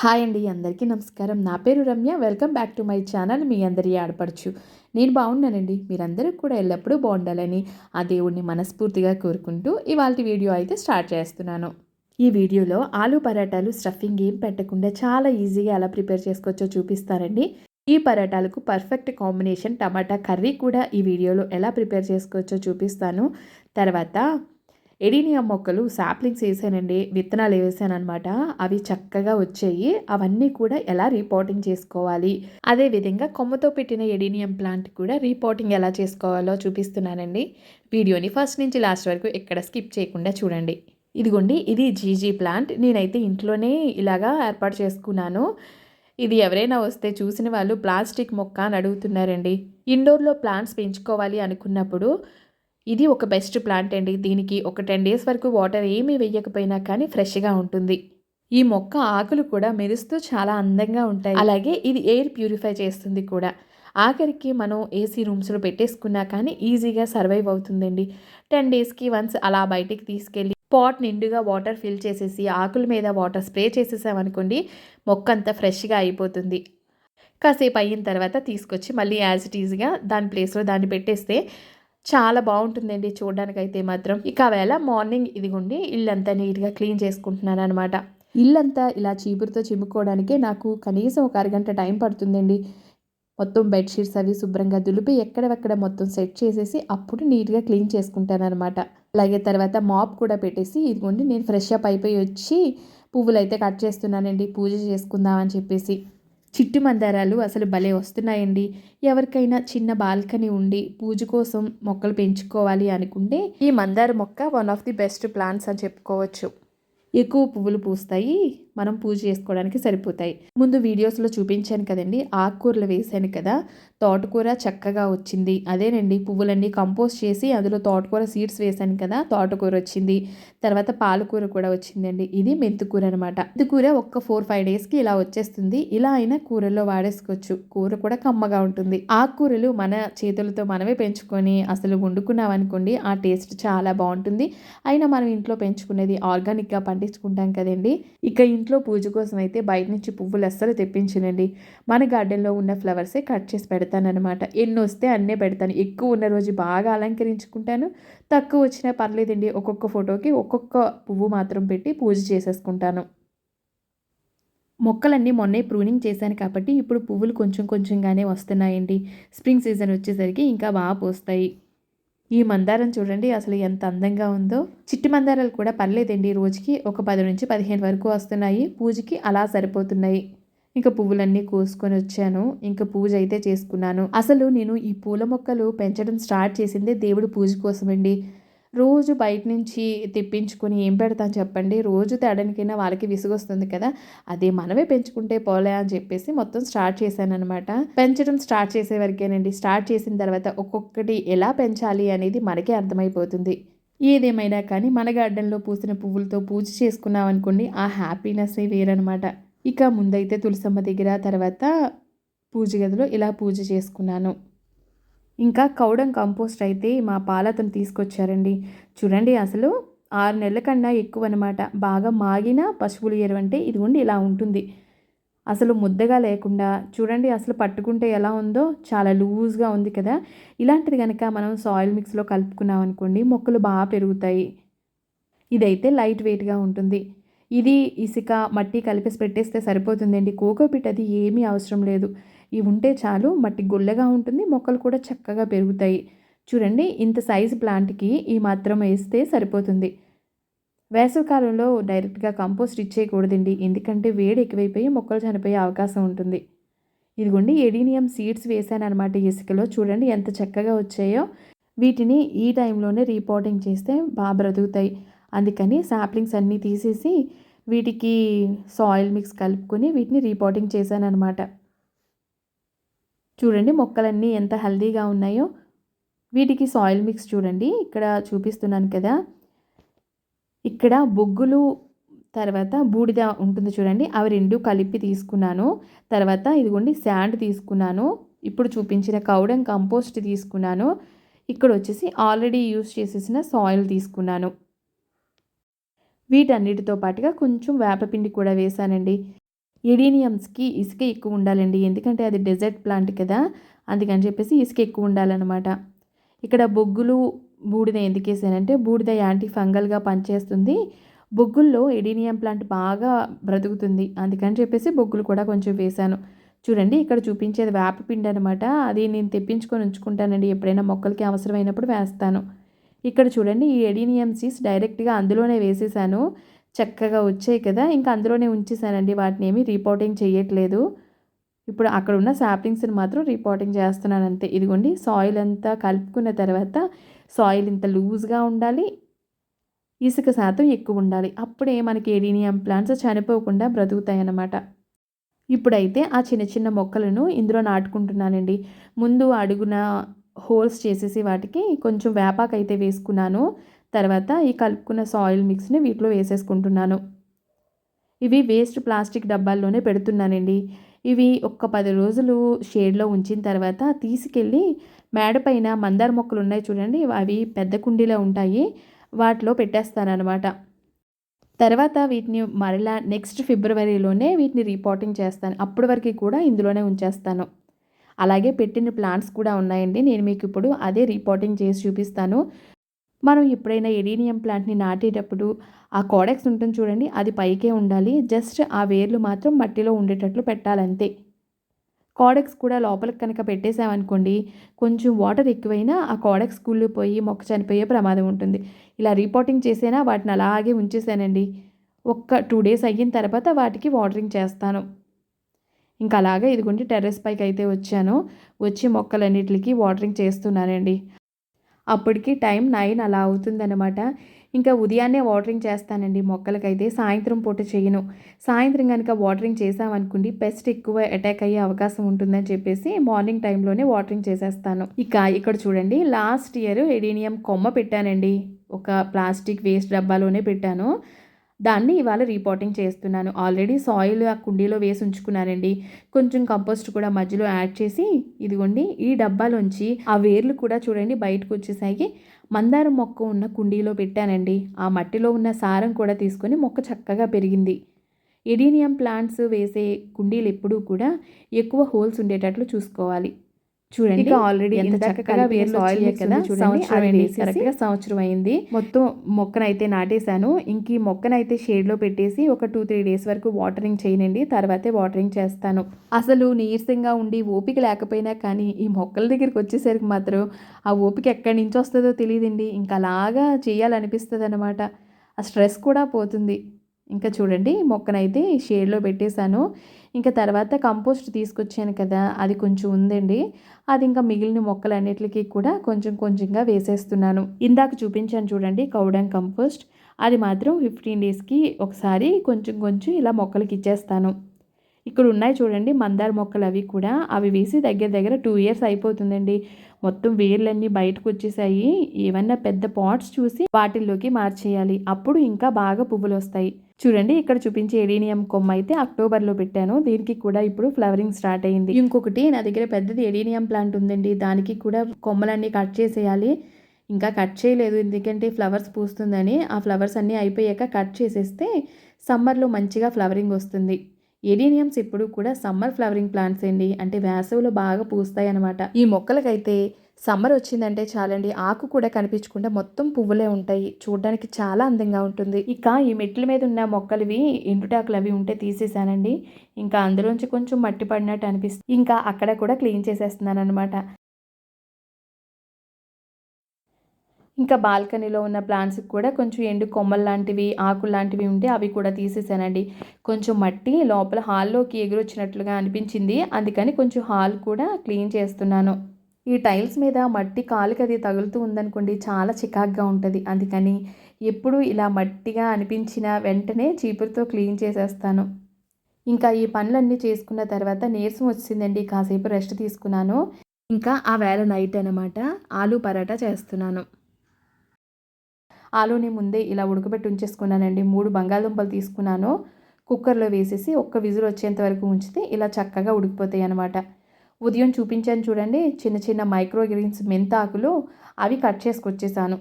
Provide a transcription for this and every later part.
Hi అండి అందరికీ నమస్కారం. నా పేరు Ramya. Welcome back to my channel. మీ అందరి ఆడపడుచు నేను బాగున్నానండి. మీరందరూ కూడా ఎల్లప్పుడూ బాగుండాలని ఆ దేవుణ్ణి మనస్ఫూర్తిగా కోరుకుంటూ ఇవాళ వీడియో అయితే స్టార్ట్ చేస్తున్నాను. ఈ వీడియోలో ఆలు పరాటాలు స్టఫింగ్ ఏం పెట్టకుండా చాలా ఈజీగా ఎలా ప్రిపేర్ చేసుకోవచ్చో చూపిస్తారండి ఈ పరాటాలకు పర్ఫెక్ట్ కాంబినేషన్ టమాటా కర్రీ కూడా ఈ వీడియోలో ఎలా ప్రిపేర్ చేసుకోవచ్చో చూపిస్తాను. తర్వాత ఎడీనియం మొక్కలు సాప్లింగ్స్ వేసానండి విత్తనాలు వేసానమాట అవి చక్కగా వచ్చాయి. అవన్నీ కూడా ఎలా రీపోటింగ్ చేసుకోవాలి? అదేవిధంగా కొమ్మతో పెట్టిన ఎడీనియం ప్లాంట్ కూడా రీపోటింగ్ ఎలా చేసుకోవాలో చూపిస్తున్నానండి. వీడియోని ఫస్ట్ నుంచి లాస్ట్ వరకు ఎక్కడ స్కిప్ చేయకుండా చూడండి. ఇదిగోండి ఇది జీజీ ప్లాంట్. నేనైతే ఇంట్లోనే ఇలాగా ఏర్పాటు చేసుకున్నాను. ఇది ఎవరైనా వస్తే చూసిన వాళ్ళు ప్లాస్టిక్ మొక్క అని అడుగుతున్నారండి. ఇండోర్లో ప్లాంట్స్ పెంచుకోవాలి అనుకున్నప్పుడు ఇది ఒక బెస్ట్ ప్లాంట్ అండి. దీనికి ఒక టెన్ డేస్ వరకు వాటర్ ఏమీ వేయకపోయినా కానీ ఫ్రెష్గా ఉంటుంది. ఈ మొక్క ఆకులు కూడా మెరుస్తూ చాలా అందంగా ఉంటాయి. అలాగే ఇది ఎయిర్ ప్యూరిఫై చేస్తుంది కూడా. ఆఖరికి మనం ఏసీ రూమ్స్లో పెట్టేసుకున్నా కానీ ఈజీగా సర్వైవ్ అవుతుందండి. టెన్ డేస్కి వన్స్ అలా బయటికి తీసుకెళ్ళి పాట్ నిండుగా వాటర్ ఫిల్ చేసేసి ఆకుల మీద వాటర్ స్ప్రే చేసేసామనుకోండి మొక్క అంతా ఫ్రెష్గా అయిపోతుంది. కాసేపు అయిన తర్వాత తీసుకొచ్చి మళ్ళీ యాజ్ ఇట్ ఈజ్గా దాని ప్లేస్లో దాన్ని పెట్టేస్తే చాలా బాగుంటుందండి చూడడానికైతే మాత్రం. ఇక వేళ మార్నింగ్ ఇదిగోండి ఇల్లంతా నీట్గా క్లీన్ చేసుకుంటున్నాను అనమాట ఇల్లంతా ఇలా చీపురుతో చిమ్ముకోవడానికే నాకు కనీసం ఒక అరగంట టైం పడుతుందండి. మొత్తం బెడ్షీట్స్ అవి శుభ్రంగా దులిపి ఎక్కడెక్కడ మొత్తం సెట్ చేసేసి అప్పుడు నీట్గా క్లీన్ చేసుకుంటానమాట అలాగే తర్వాత మాప్ కూడా పెట్టేసి ఇదిగోండి నేను ఫ్రెష్ అప్ అయిపోయి వచ్చి పువ్వులు అయితే కట్ చేస్తున్నానండి పూజ చేసుకుందామని చెప్పేసి. చిట్టు మందారాలు అసలు భలే వస్తున్నాయండి. ఎవరికైనా చిన్న బాల్కనీ ఉండి పూజ కోసం మొక్కలు పెంచుకోవాలి అనుకుంటే ఈ మందార మొక్క one of the best plants అని చెప్పుకోవచ్చు. ఎక్కువ పువ్వులు పూస్తాయి. మనం పూజ చేసుకోవడానికి సరిపోతాయి. ముందు వీడియోస్లో చూపించాను కదండి ఆకుకూరలు వేసాను కదా తోటకూర చక్కగా వచ్చింది. అదేనండి పువ్వులన్నీ కంపోస్ట్ చేసి అందులో తోటకూర సీడ్స్ వేసాను కదా తోటకూర వచ్చింది. తర్వాత పాలకూర కూడా వచ్చిందండి. ఇది మెంతుకూర అనమాట మెంతుకూర ఒక్క ఫోర్ ఫైవ్ డేస్కి ఇలా వచ్చేస్తుంది. ఇలా అయినా కూరల్లో వాడేసుకోవచ్చు. కూర కూడా కమ్మగా ఉంటుంది. ఆకుకూరలు మన చేతులతో మనమే పెంచుకొని అసలు వండుకున్నాం అనుకోండి ఆ టేస్ట్ చాలా బాగుంటుంది. అయినా మనం ఇంట్లో పెంచుకునేది ఆర్గానిక్గా పండించుకుంటాం కదండి ఇక ఇంట్లో పూజ కోసం అయితే బయట నుంచి పువ్వులు అస్సలు తెప్పించనండి. మన గార్డెన్లో ఉన్న ఫ్లవర్సే కట్ చేసి పెడతానమాట ఎన్ని వస్తే అన్నే పెడతాను. ఎక్కువ ఉన్న రోజు బాగా అలంకరించుకుంటాను. తక్కువ వచ్చినా పర్లేదండి. ఒక్కొక్క ఫోటోకి ఒక్కొక్క పువ్వు మాత్రం పెట్టి పూజ చేసేసుకుంటాను. మొక్కలన్నీ మొన్నే ప్రూనింగ్ చేశాను కాబట్టి ఇప్పుడు పువ్వులు కొంచెం కొంచెంగానే వస్తున్నాయండి. స్ప్రింగ్ సీజన్ వచ్చేసరికి ఇంకా బాగా పోస్తాయి. ఈ మందారం చూడండి అసలు ఎంత అందంగా ఉందో. చిట్టి మందారాలు కూడా పర్లేదండి. రోజుకి ఒక పది నుంచి పదిహేను వరకు వస్తున్నాయి. పూజకి అలా సరిపోతున్నాయి. ఇంకా పువ్వులన్నీ కోసుకొని వచ్చాను. ఇంకా పూజ అయితే చేసుకున్నాను. అసలు నేను ఈ పూల మొక్కలు పెంచడం స్టార్ట్ చేసిందే దేవుడు పూజ కోసమండి. రోజు బయట నుంచి తెప్పించుకొని ఏం పెడతాను చెప్పండి? రోజు తేడానికైనా వాళ్ళకి విసుగొస్తుంది కదా. అదే మనమే పెంచుకుంటే పోలే అని చెప్పేసి మొత్తం స్టార్ట్ చేశానమాట పెంచడం స్టార్ట్ చేసే వరకేనండి. స్టార్ట్ చేసిన తర్వాత ఒక్కొక్కటి ఎలా పెంచాలి అనేది మనకే అర్థమైపోతుంది. ఏదేమైనా కానీ మన గార్డెన్లో పూసిన పువ్వులతో పూజ చేసుకున్నాం అనుకోండి ఆ హ్యాపీనెస్ వేరనమాట ఇక ముందైతే తులసమ్మ దగ్గర తర్వాత పూజ గదిలో ఇలా పూజ చేసుకున్నాను. ఇంకా కౌడం కంపోస్ట్ అయితే మా పాలతను తీసుకొచ్చారండి. చూడండి అసలు ఆరు నెలల కన్నా ఎక్కువ అనమాట బాగా మాగిన పశువుల ఎరువు అంటే ఇదిగోండి ఇలా ఉంటుంది. అసలు ముద్దగా లేకుండా చూడండి అసలు పట్టుకుంటే ఎలా ఉందో. చాలా లూజ్గా ఉంది కదా. ఇలాంటిది కనుక మనం సాయిల్ మిక్స్లో కలుపుకున్నాం అనుకోండి మొక్కలు బాగా పెరుగుతాయి. ఇదైతే లైట్ వెయిట్గా ఉంటుంది. ఇది ఇసుక మట్టి కలిపేసి పెట్టేస్తే సరిపోతుందండి. కోకోపిట్ అది ఏమీ అవసరం లేదు. ఇవి ఉంటే చాలు మట్టి గుల్లగా ఉంటుంది మొక్కలు కూడా చక్కగా పెరుగుతాయి. చూడండి ఇంత సైజు ప్లాంట్కి ఈ మాత్రం వేస్తే సరిపోతుంది. వేసవికాలంలో డైరెక్ట్గా కంపోస్ట్ ఇచ్చేయకూడదండి ఎందుకంటే వేడి ఎక్కువైపోయి మొక్కలు చనిపోయే అవకాశం ఉంటుంది. ఇదిగోండి ఎడీనియం సీడ్స్ వేసాను ఇసుకలో. చూడండి ఎంత చక్కగా వచ్చాయో. వీటిని ఈ టైంలోనే రీపోర్టింగ్ చేస్తే బాగా బ్రతుకుతాయి. అందుకని సాప్లింగ్స్ అన్నీ తీసేసి వీటికి సాయిల్ మిక్స్ కలుపుకొని వీటిని రిపోర్టింగ్ చేశానన్నమాట. చూడండి మొక్కలన్నీ ఎంత హెల్దీగా ఉన్నాయో. వీటికి సాయిల్ మిక్స్ చూడండి ఇక్కడ చూపిస్తున్నాను కదా. ఇక్కడ బొగ్గులు తర్వాత బూడిద ఉంటుంది చూడండి అవి రెండు కలిపి తీసుకున్నాను. తర్వాత ఇదిగోండి శాండ్ తీసుకున్నాను. ఇప్పుడు చూపించిన కౌడం కంపోస్ట్ తీసుకున్నాను. ఇక్కడ వచ్చేసి ఆల్రెడీ యూస్ చేసేసిన సాయిల్ తీసుకున్నాను. వీటన్నిటితో పాటుగా కొంచెం వేపపిండి కూడా వేసానండి ఎడీనియమ్స్కి ఇసుక ఎక్కువ ఉండాలండి. ఎందుకంటే అది డెజర్ట్ ప్లాంట్ కదా అందుకని చెప్పేసి ఇసుక ఎక్కువ ఉండాలన్నమాట. ఇక్కడ బొగ్గులు బూడిద ఎందుకు వేసానంటే బూడిద యాంటీ ఫంగల్గా పనిచేస్తుంది. బొగ్గుల్లో ఎడీనియం ప్లాంట్ బాగా బ్రతుకుతుంది. అందుకని చెప్పేసి బొగ్గులు కూడా కొంచెం వేశాను చూడండి ఇక్కడ చూపించేది వేపపిండి అనమాట అది నేను తెప్పించుకొని ఉంచుకుంటానండి. ఎప్పుడైనా మొక్కలకి అవసరమైనప్పుడు వేస్తాను. ఇక్కడ చూడండి ఈ ఎడీనియం సీడ్స్ డైరెక్ట్గా అందులోనే వేసేసాను. చక్కగా వచ్చాయి కదా. ఇంకా అందులోనే ఉంచేసానండి. వాటిని ఏమీ రిపోర్టింగ్ చేయట్లేదు ఇప్పుడు అక్కడ ఉన్న సాప్లింగ్స్ని మాత్రం రిపోర్టింగ్ చేస్తున్నాను అంతే. ఇదిగోండి సాయిల్ అంతా కలుపుకున్న తర్వాత సాయిల్ ఇంత లూజ్గా ఉండాలి. ఇసుక శాతం ఎక్కువ ఉండాలి. అప్పుడే మనకి ఏడీనియం ప్లాంట్స్ చనిపోకుండా బ్రతుకుతాయి అన్నమాట ఇప్పుడైతే ఆ చిన్న చిన్న మొక్కలను ఇందులో నాటుకుంటున్నానండి. ముందు అడుగున హోల్స్ చేసేసి వాటికి కొంచెం వేపాకైతే వేసుకున్నాను. తర్వాత ఈ కలుపుకున్న సాయిల్ మిక్స్ని వీటిలో వేసేసుకుంటున్నాను. ఇవి వేస్ట్ ప్లాస్టిక్ డబ్బాల్లోనే పెడుతున్నానండి. ఇవి ఒక్క పది రోజులు షేడ్లో ఉంచిన తర్వాత తీసుకెళ్ళి మేడపైన మందార మొక్కలు ఉన్నాయి చూడండి అవి పెద్ద కుండీలో ఉంటాయి వాటిలో పెట్టేస్తానమాట తర్వాత వీటిని మరలా నెక్స్ట్ ఫిబ్రవరిలోనే వీటిని రిపోర్టింగ్ చేస్తాను. అప్పటి వరకు కూడా ఇందులోనే ఉంచేస్తాను. అలాగే పెట్టిన ప్లాంట్స్ కూడా ఉన్నాయండి. నేను మీకు ఇప్పుడు అదే రిపోర్టింగ్ చేసి చూపిస్తాను. మనం ఎప్పుడైనా ఎడీనియం ప్లాంట్ని నాటేటప్పుడు ఆ కోడెక్స్ ఉంటుంది చూడండి అది పైకే ఉండాలి. జస్ట్ ఆ వేర్లు మాత్రం మట్టిలో ఉండేటట్లు పెట్టాలంతే. కోడెక్స్ కూడా లోపలికి కనుక పెట్టేసామనుకోండి కొంచెం వాటర్ ఎక్కువైనా ఆ కోడెక్స్ పోయి మొక్క చనిపోయే ప్రమాదం ఉంటుంది. ఇలా రిపోర్టింగ్ చేసేనా వాటిని అలాగే ఉంచేసానండి ఒక్క టూ డేస్ అయిన తర్వాత వాటికి వాటరింగ్ చేస్తాను. ఇంకా అలాగే ఇదిగోండి టెర్రస్ పైకి అయితే వచ్చాను. వచ్చి మొక్కలన్నిటికి వాటరింగ్ చేస్తున్నానండి. అప్పటికి టైం నైన్ అలా అవుతుందన్నమాట. ఇంకా ఉదయాన్నే వాటరింగ్ చేస్తానండి మొక్కలకైతే. సాయంత్రం పూట చేయను. సాయంత్రం కనుక వాటరింగ్ చేసామనుకోండి పెస్ట్ ఎక్కువ అటాక్ అయ్యే అవకాశం ఉంటుందని చెప్పేసి మార్నింగ్ టైంలోనే వాటరింగ్ చేసేస్తాను. ఇక ఇక్కడ చూడండి లాస్ట్ ఇయర్ ఎడీనియం కొమ్మ పెట్టానండి. ఒక ప్లాస్టిక్ వేస్ట్ డబ్బాలోనే పెట్టాను. దాన్ని ఇవాళ రీపోటింగ్ చేస్తున్నాను. ఆల్రెడీ సాయిల్ ఆ కుండీలో వేసి ఉంచుకున్నానండి. కొంచెం కంపోస్ట్ కూడా మధ్యలో యాడ్ చేసి ఇదిగోండి ఈ డబ్బాలోంచి ఆ వేర్లు కూడా చూడండి బయటకు వచ్చేసాయి. మందారం మొక్క ఉన్న కుండీలో పెట్టానండి. ఆ మట్టిలో ఉన్న సారం కూడా తీసుకొని మొక్క చక్కగా పెరిగింది. ఎడీనియం ప్లాంట్స్ వేసే కుండీలు ఎప్పుడూ కూడా ఎక్కువ హోల్స్ ఉండేటట్లు చూసుకోవాలి. చూడండి ఆల్రెడీ ఎంత చక్కగా వేర్లు ఆయిల్ కదా చూడండి కరెక్ట్గా సంవత్సరం అయింది. మొత్తం మొక్కనైతే నాటేశాను. ఇంక ఈ మొక్కనైతే షేడ్లో పెట్టేసి ఒక టూ త్రీ డేస్ వరకు వాటరింగ్ చేయనండి తర్వాతే వాటరింగ్ చేస్తాను. అసలు నీరసంగా ఉండి ఓపిక లేకపోయినా కానీ ఈ మొక్కల దగ్గరికి వచ్చేసరికి మాత్రం ఆ ఓపిక ఎక్కడి నుంచి వస్తుందో తెలియదండి. ఇంకా అలాగా చేయాలనిపిస్తుంది అనమాట ఆ స్ట్రెస్ కూడా పోతుంది. ఇంకా చూడండి మొక్కనైతే షేడ్లో పెట్టేశాను. ఇంకా తర్వాత కంపోస్ట్ తీసుకొచ్చాను కదా అది కొంచెం ఉందండి. అది ఇంకా మిగిలిన మొక్కలన్నిటికీ కూడా కొంచెం కొంచెంగా వేసేస్తున్నాను. ఇందాక చూపించాను చూడండి కౌడంగ్ కంపోస్ట్. అది మాత్రం ఫిఫ్టీన్ డేస్కి ఒకసారి కొంచెం కొంచెం ఇలా మొక్కలకి ఇచ్చేస్తాను. ఇక్కడ ఉన్నాయి చూడండి మందార మొక్కలు అవి కూడా. అవి వేసి దగ్గర దగ్గర టూ ఇయర్స్ అయిపోతుందండి. మొత్తం వేర్లన్నీ బయటకు వచ్చేసాయి. ఏమన్నా పెద్ద పాట్స్ చూసి వాటిల్లోకి మార్చేయాలి. అప్పుడు ఇంకా బాగా పువ్వులు వస్తాయి. చూడండి ఇక్కడ చూపించే ఎడీనియం కొమ్మ అయితే అక్టోబర్లో పెట్టాను. దీనికి కూడా ఇప్పుడు ఫ్లవరింగ్ స్టార్ట్ అయింది. ఇంకొకటి నా దగ్గర పెద్దది ఎడీనియం ప్లాంట్ ఉందండి. దానికి కూడా కొమ్మలన్నీ కట్ చేసేయాలి. ఇంకా కట్ చేయలేదు ఎందుకంటే ఫ్లవర్స్ పూస్తుందని. ఆ ఫ్లవర్స్ అన్నీ అయిపోయాక కట్ చేసేస్తే సమ్మర్లో మంచిగా ఫ్లవరింగ్ వస్తుంది. ఎడీనియమ్స్ ఇప్పుడు కూడా సమ్మర్ ఫ్లవరింగ్ ప్లాంట్స్ అండి. అంటే వేసవిలో బాగా పూస్తాయి అనమాట ఈ మొక్కలకైతే సమ్మర్ వచ్చిందంటే చాలండి ఆకు కూడా కనిపించకుండా మొత్తం పువ్వులే ఉంటాయి. చూడడానికి చాలా అందంగా ఉంటుంది. ఇక ఈ మెట్ల మీద ఉన్న మొక్కలవి ఎండుటాకులు అవి ఉంటే తీసేసానండి ఇంకా అందులోంచి కొంచెం మట్టి పడినట్టు అనిపిస్తుంది ఇంకా అక్కడ కూడా క్లీన్ చేసేస్తున్నాను అనమాట ఇంకా బాల్కనీలో ఉన్న ప్లాంట్స్కి కూడా కొంచెం ఎండు కొమ్మలు లాంటివి ఆకులు లాంటివి ఉంటే అవి కూడా తీసేసానండి కొంచెం మట్టి లోపల హాల్లోకి ఎగురొచ్చినట్లుగా అనిపించింది. అందుకని కొంచెం హాల్ కూడా క్లీన్ చేస్తున్నాను. ఈ టైల్స్ మీద మట్టి కాలుకి అది తగులుతూ ఉందనుకోండి చాలా చికాగ్గా ఉంటుంది. అందుకని ఎప్పుడు ఇలా మట్టిగా అనిపించిన వెంటనే చీపురుతో క్లీన్ చేసేస్తాను. ఇంకా ఈ పనులన్నీ చేసుకున్న తర్వాత నీరసం వచ్చిందండి కాసేపు రెస్ట్ తీసుకున్నాను. ఇంకా ఆ వేళ నైట్ అనమాట ఆలు పరాటా చేస్తున్నాను. ఆలూని ముందే ఇలా ఉడకబెట్టి ఉంచేసుకున్నానండి. మూడు బంగాళదుంపలు తీసుకున్నాను. కుక్కర్లో వేసేసి ఒక్క విజులు వచ్చేంత వరకు ఉంచితే ఇలా చక్కగా ఉడికిపోతాయి అనమాట ఉదయం చూపించాను చూడండి చిన్న చిన్న మైక్రో గ్రీన్స్ మెంతాకులు అవి కట్ చేసుకొచ్చేసాను.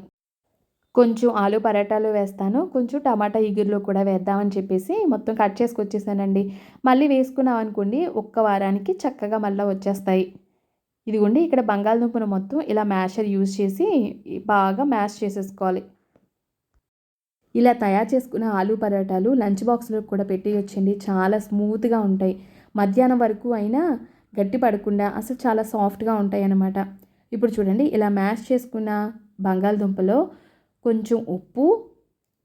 కొంచెం ఆలు పరాటాలు వేస్తాను కొంచెం టమాటా ఇగురులో కూడా వేద్దామని చెప్పేసి మొత్తం కట్ చేసుకొచ్చేసానండి. మళ్ళీ వేసుకున్నాం అనుకోండి ఒక్క వారానికి చక్కగా మళ్ళీ వచ్చేస్తాయి. ఇదిగోండి ఇక్కడ బంగాళదుంపను మొత్తం ఇలా మ్యాషర్ యూజ్ చేసి బాగా మ్యాష్ చేసేసుకోవాలి. ఇలా తయారు చేసుకున్న ఆలు పరాటాలు లంచ్ బాక్స్లో కూడా పెట్టి వచ్చండి చాలా స్మూత్గా ఉంటాయి. మధ్యాహ్నం వరకు అయినా గట్టి పడకుండా అసలు చాలా సాఫ్ట్గా ఉంటాయి అన్నమాట ఇప్పుడు చూడండి ఇలా మ్యాష్ చేసుకున్న బంగాళదుంపలో కొంచెం ఉప్పు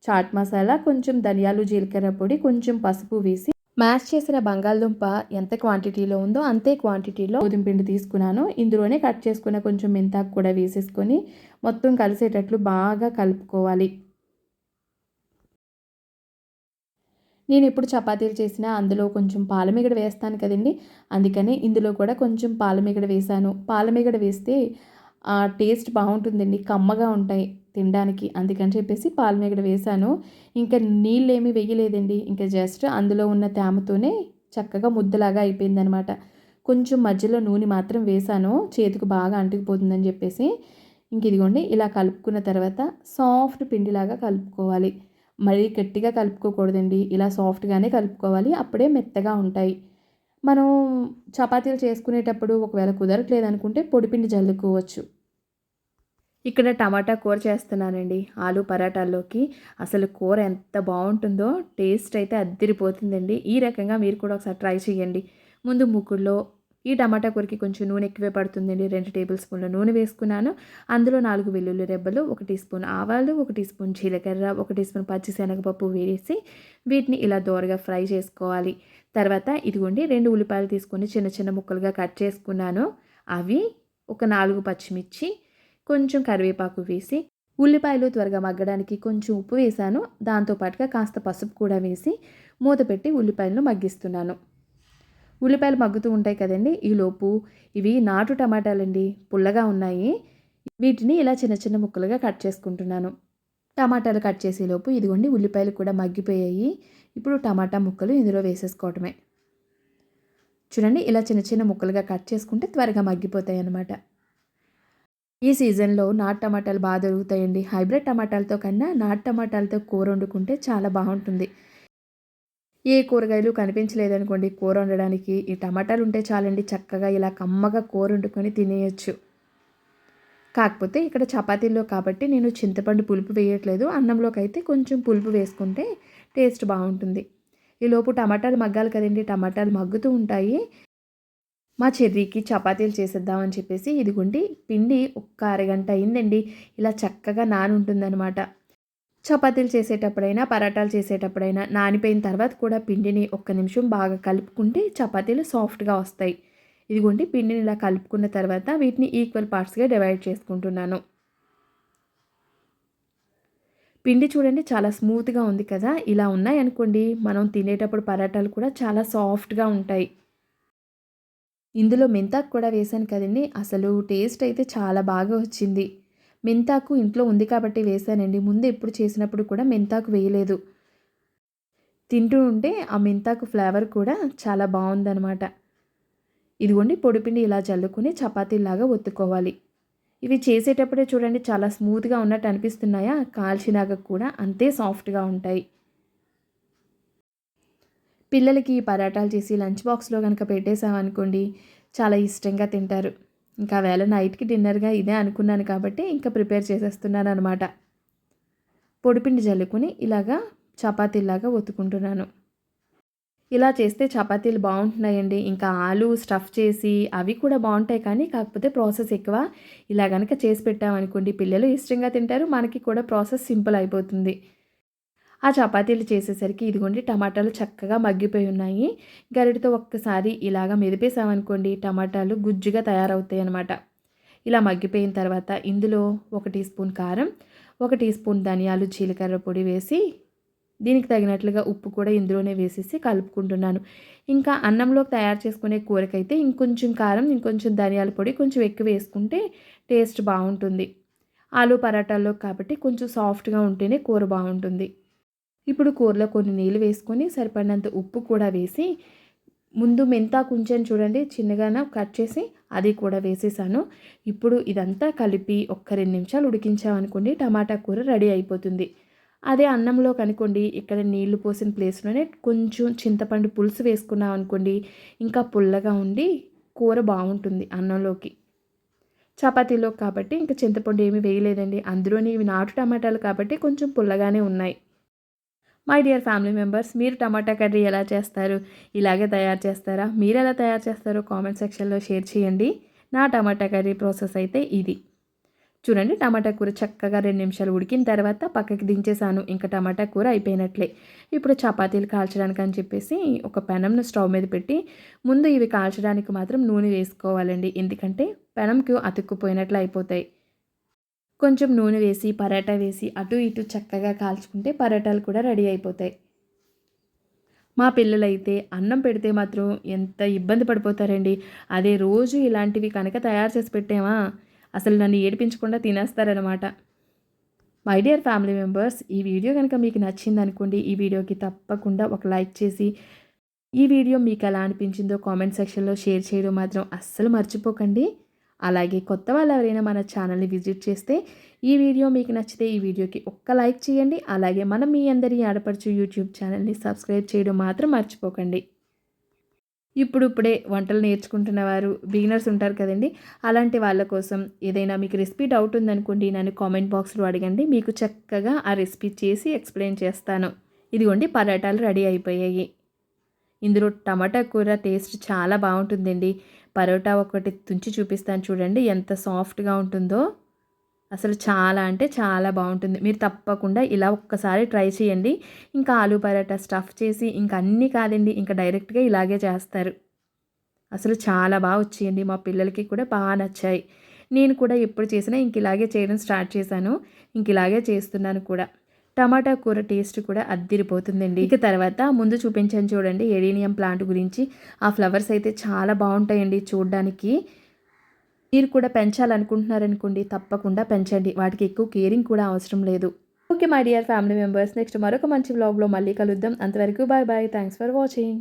చాట్ మసాలా కొంచెం ధనియాలు జీలకర్ర పొడి కొంచెం పసుపు వేసి మ్యాష్ చేసిన బంగాళదుంప ఎంత క్వాంటిటీలో ఉందో అంతే క్వాంటిటీలో గోధుమ పిండి తీసుకున్నాను. ఇందులోనే కట్ చేసుకున్న కొంచెం మెంతాకు కూడా వేసేసుకొని మొత్తం కలిసేటట్లు బాగా కలుపుకోవాలి. నేను ఎప్పుడు చపాతీలు చేసినా అందులో కొంచెం పాలమిగడ వేస్తాను కదండి. అందుకని ఇందులో కూడా కొంచెం పాలమిగడ వేసాను. పాలమిగడ వేస్తే ఆ టేస్ట్ బాగుంటుందండి. కమ్మగా ఉంటాయి తినడానికి. అందుకని చెప్పేసి పాలమిగడ వేసాను. ఇంకా నీళ్ళు ఏమీ వేయలేదండి. ఇంకా జస్ట్ అందులో ఉన్న తేమతోనే చక్కగా ముద్దలాగా అయిపోయిందనమాట. కొంచెం మధ్యలో నూనె మాత్రం వేసాను. చేతికి బాగా అంటుకుపోతుందని చెప్పేసి. ఇంక ఇదిగోండి ఇలా కలుపుకున్న తర్వాత సాఫ్ట్ పిండిలాగా కలుపుకోవాలి. మరీ గట్టిగా కలుపుకోకూడదండి. ఇలా సాఫ్ట్గానే కలుపుకోవాలి. అప్పుడే మెత్తగా ఉంటాయి. మనం చపాతీలు చేసుకునేటప్పుడు ఒకవేళ కుదరట్లేదు అనుకుంటే పొడిపిండి జల్లుకోవచ్చు. ఇక్కడ టమాటా కూర చేస్తున్నానండి. ఆలు పరాటాల్లోకి. అసలు కూర ఎంత బాగుంటుందో టేస్ట్ అయితే అద్దిరిపోతుందండి. ఈ రకంగా మీరు కూడా ఒకసారి ట్రై చేయండి. ముందు ముక్కుల్లో ఈ టమాటా కూరకి కొంచెం నూనె ఎక్కువే పడుతుందండి. రెండు టేబుల్ స్పూన్ల నూనె వేసుకున్నాను. అందులో నాలుగు వెల్లుల్లి రెబ్బలు ఒక టీ స్పూన్ ఆవాలు ఒక టీ స్పూన్ జీలకర్ర ఒక టీ స్పూన్ పచ్చిశనగపప్పు వేసి వీటిని ఇలా దోరగా ఫ్రై చేసుకోవాలి. తర్వాత ఇదిగోండి రెండు ఉల్లిపాయలు తీసుకొని చిన్న చిన్న ముక్కలుగా కట్ చేసుకున్నాను. అవి ఒక నాలుగు పచ్చిమిర్చి కొంచెం కరివేపాకు వేసి ఉల్లిపాయలు త్వరగా మగ్గడానికి కొంచెం ఉప్పు వేసాను. దాంతోపాటుగా కాస్త పసుపు కూడా వేసి మూత పెట్టి ఉల్లిపాయలను మగ్గిస్తున్నాను. ఉల్లిపాయలు మగ్గుతూ ఉంటాయి కదండి. ఈలోపు ఇవి నాటు టమాటాలండి. పుల్లగా ఉన్నాయి. వీటిని ఇలా చిన్న చిన్న ముక్కలుగా కట్ చేసుకుంటున్నాను. టమాటాలు కట్ చేసేలోపు ఇదిగోండి ఉల్లిపాయలు కూడా మగ్గిపోయాయి. ఇప్పుడు టమాటా ముక్కలు ఇందులో వేసేసుకోవటమే. చూడండి ఇలా చిన్న చిన్న ముక్కలుగా కట్ చేసుకుంటే త్వరగా మగ్గిపోతాయి అన్నమాట. ఈ సీజన్లో నాటు టమాటాలు బాగా దొరుకుతాయండి. హైబ్రిడ్ టమాటాలతో కన్నా నాటు టమాటాలతో కూర వండుకుంటే చాలా బాగుంటుంది. ఏ కూరగాయలు కనిపించలేదనుకోండి కూర వండడానికి. ఈ టమాటాలు ఉంటే చాలండి చక్కగా ఇలా కమ్మగా కూర వండుకొని తినేయచ్చు. కాకపోతే ఇక్కడ చపాతీల్లో కాబట్టి నేను చింతపండు పులుపు వేయట్లేదు. అన్నంలోకి అయితే కొంచెం పులుపు వేసుకుంటే టేస్ట్ బాగుంటుంది. ఈలోపు టమాటాలు మగ్గాలి కదండి టమాటాలు మగ్గుతూ ఉంటాయి. మా చెర్రీకి చపాతీలు చేసేద్దామని చెప్పేసి ఇదిగోండి పిండి ఒక్క అరగంట అయిందండి. ఇలా చక్కగా నానుంటుందన్నమాట. చపాతీలు చేసేటప్పుడైనా పరాటాలు చేసేటప్పుడైనా నానిపోయిన తర్వాత కూడా పిండిని ఒక్క నిమిషం బాగా కలుపుకుంటే చపాతీలు సాఫ్ట్గా వస్తాయి. ఇదిగోండి పిండిని ఇలా కలుపుకున్న తర్వాత వీటిని ఈక్వల్ పార్ట్స్గా డివైడ్ చేసుకుంటున్నాను. పిండి చూడండి చాలా స్మూత్గా ఉంది కదా ఇలా ఉన్నాయి అనుకోండి. మనం తినేటప్పుడు పరాటాలు కూడా చాలా సాఫ్ట్గా ఉంటాయి. ఇందులో మెంతాకు కూడా వేశాను కదండి అసలు టేస్ట్ అయితే చాలా బాగా వచ్చింది. మెంతాకు ఇంట్లో ఉంది కాబట్టి వేసానండి ముందు ఎప్పుడు చేసినప్పుడు కూడా మెంతాకు వేయలేదు. తింటూ ఉంటే ఆ మెంతాకు ఫ్లేవర్ కూడా చాలా బాగుందనమాట ఇదిగోండి పొడిపిండి ఇలా చల్లుకుని చపాతీలాగా ఒత్తుకోవాలి. ఇవి చేసేటప్పుడే చూడండి చాలా స్మూత్గా ఉన్నట్టు అనిపిస్తున్నాయా? కాల్చినాక కూడా అంతే సాఫ్ట్గా ఉంటాయి. పిల్లలకి ఈ పరాటాలు చేసి లంచ్ బాక్స్లో కనుక పెట్టేసామనుకోండి చాలా ఇష్టంగా తింటారు. ఇంకా వేళ నైట్కి డిన్నర్గా ఇదే అనుకున్నాను కాబట్టి ఇంకా ప్రిపేర్ చేసేస్తున్నాను అనమాట పొడిపిండి జల్లుకొని ఇలాగా చపాతీలాగా ఒత్తుకుంటున్నాను. ఇలా చేస్తే చపాతీలు బాగుంటున్నాయండి. ఇంకా ఆలు స్టఫ్ చేసి అవి కూడా బాగుంటాయి కానీ కాకపోతే ప్రాసెస్ ఎక్కువ. ఇలా కనుక చేసి పెట్టామనుకోండి పిల్లలు ఇష్టంగా తింటారు. మనకి కూడా ప్రాసెస్ సింపుల్ అయిపోతుంది. ఆ చపాతీలు చేసేసరికి ఇదిగోండి టమాటాలు చక్కగా మగ్గిపోయి ఉన్నాయి. గరిటతో ఒక్కసారి ఇలాగ మెదిపేసామనుకోండి టమాటాలు గుజ్జుగా తయారవుతాయి అనమాట ఇలా మగ్గిపోయిన తర్వాత ఇందులో ఒక టీ స్పూన్ కారం ఒక టీ స్పూన్ ధనియాలు జీలకర్ర పొడి వేసి దీనికి తగినట్లుగా ఉప్పు కూడా ఇందులోనే వేసేసి కలుపుకుంటున్నాను. ఇంకా అన్నంలో తయారు చేసుకునే కూరకైతే ఇంకొంచెం కారం ఇంకొంచెం ధనియాల పొడి కొంచెం ఎక్కువ వేసుకుంటే టేస్ట్ బాగుంటుంది. ఆలు పరాటాల్లో కాబట్టి కొంచెం సాఫ్ట్గా ఉంటేనే కూర బాగుంటుంది. ఇప్పుడు కూరలో కొన్ని నీళ్ళు వేసుకొని సరిపడినంత ఉప్పు కూడా వేసి ముందు మెంతా ఉంచాను చూడండి చిన్నగానే కట్ చేసి అది కూడా వేసేసాను. ఇప్పుడు ఇదంతా కలిపి ఒక్క రెండు నిమిషాలు ఉడికించామనుకోండి టమాటా కూర రెడీ అయిపోతుంది. అదే అన్నంలో కనుకోండి ఇక్కడ నీళ్ళు పోసిన ప్లేస్లోనే కొంచెం చింతపండు పులుసు వేసుకున్నాం అనుకోండి ఇంకా పుల్లగా ఉండి కూర బాగుంటుంది అన్నంలోకి. చపాతీలో కాబట్టి ఇంకా చింతపండు ఏమీ వేయలేదండి. అందులోని ఇవి నాటు టమాటాలు కాబట్టి కొంచెం పుల్లగానే ఉన్నాయి. మై డియర్ ఫ్యామిలీ మెంబర్స్ మీరు టమాటా కర్రీ ఎలా చేస్తారు? ఇలాగే తయారు చేస్తారా? మీరు ఎలా తయారు చేస్తారో కామెంట్ సెక్షన్లో షేర్ చేయండి. నా టమాటా కర్రీ ప్రాసెస్ అయితే ఇది. చూడండి టమాటా కూర చక్కగా రెండు నిమిషాలు ఉడికిన తర్వాత పక్కకి దించేసాను ఇంకా టమాటా కూర అయిపోయినట్లే. ఇప్పుడు చపాతీలు కాల్చడానికి అని చెప్పేసి ఒక పెనంను స్టవ్ మీద పెట్టి ముందు ఇవి కాల్చడానికి మాత్రం నూనె వేసుకోవాలండి. ఎందుకంటే పెనంకి అతుక్కుపోయినట్లు అయిపోతాయి. కొంచెం నూనె వేసి పరాటా వేసి అటు ఇటు చక్కగా కాల్చుకుంటే పరాటాలు కూడా రెడీ అయిపోతాయి. మా పిల్లలైతే అన్నం పెడితే మాత్రం ఎంత ఇబ్బంది పడిపోతారండి. అదే రోజు ఇలాంటివి కనుక తయారు చేసి పెట్టామా? అసలు నన్ను ఏడిపించకుండా తినేస్తారనమాట మై డియర్ ఫ్యామిలీ మెంబర్స్ ఈ వీడియో కనుక మీకు నచ్చింది అనుకోండి ఈ వీడియోకి తప్పకుండా ఒక లైక్ చేసి ఈ వీడియో మీకు ఎలా అనిపించిందో కామెంట్ సెక్షన్లో షేర్ చేయడం మాత్రం అస్సలు మర్చిపోకండి. అలాగే కొత్త వాళ్ళు ఎవరైనా మన ఛానల్ని విజిట్ చేస్తే ఈ వీడియో మీకు నచ్చితే ఈ వీడియోకి ఒక్క లైక్ చేయండి. అలాగే మనం మీ అందరి ఆడపడుచు యూట్యూబ్ ఛానల్ని సబ్స్క్రైబ్ చేయడం మాత్రం మర్చిపోకండి. ఇప్పుడిప్పుడే వంటలు నేర్చుకుంటున్న వారు బిగినర్స్ ఉంటారు కదండి. అలాంటి వాళ్ళ కోసం ఏదైనా మీకు రెసిపీ డౌట్ ఉందనుకోండి నన్ను కామెంట్ బాక్స్లో అడగండి. మీకు చక్కగా ఆ రెసిపీ చేసి ఎక్స్ప్లెయిన్ చేస్తాను. ఇదిగోండి పరాటాలు రెడీ అయిపోయాయి. ఇందులో టమాటా కూర టేస్ట్ చాలా బాగుంటుందండి. పరోటా ఒకటి తుంచి చూపిస్తాను చూడండి ఎంత సాఫ్ట్గా ఉంటుందో. అసలు చాలా అంటే చాలా బాగుంటుంది. మీరు తప్పకుండా ఇలా ఒక్కసారి ట్రై చేయండి. ఇంకా ఆలూ పరోటా స్టఫ్ చేసి ఇంకా అన్నీ కాదండి ఇంకా డైరెక్ట్గా ఇలాగే చేస్తారు. అసలు చాలా బాగా వచ్చేయండి మా పిల్లలకి కూడా బాగా నచ్చాయి. నేను కూడా ఎప్పుడు చేసినా ఇంక ఇలాగే చేయడం స్టార్ట్ చేశాను. ఇంక ఇలాగే చేస్తున్నాను కూడా. టమాటా కూర టేస్ట్ కూడా అద్దిరిపోతుందండి. ఇక తర్వాత ముందు చూపించాను చూడండి ఎడీనియం ప్లాంట్ గురించి. ఆ ఫ్లవర్స్ అయితే చాలా బాగుంటాయండి చూడడానికి. మీరు కూడా పెంచాలనుకుంటున్నారనుకోండి తప్పకుండా పెంచండి. వాటికి ఎక్కువ కేరింగ్ కూడా అవసరం లేదు. Okay my dear family members next మరొక మంచి బ్లాగ్లో మళ్ళీ కలుద్దాం. అంతవరకు bye bye thanks for watching.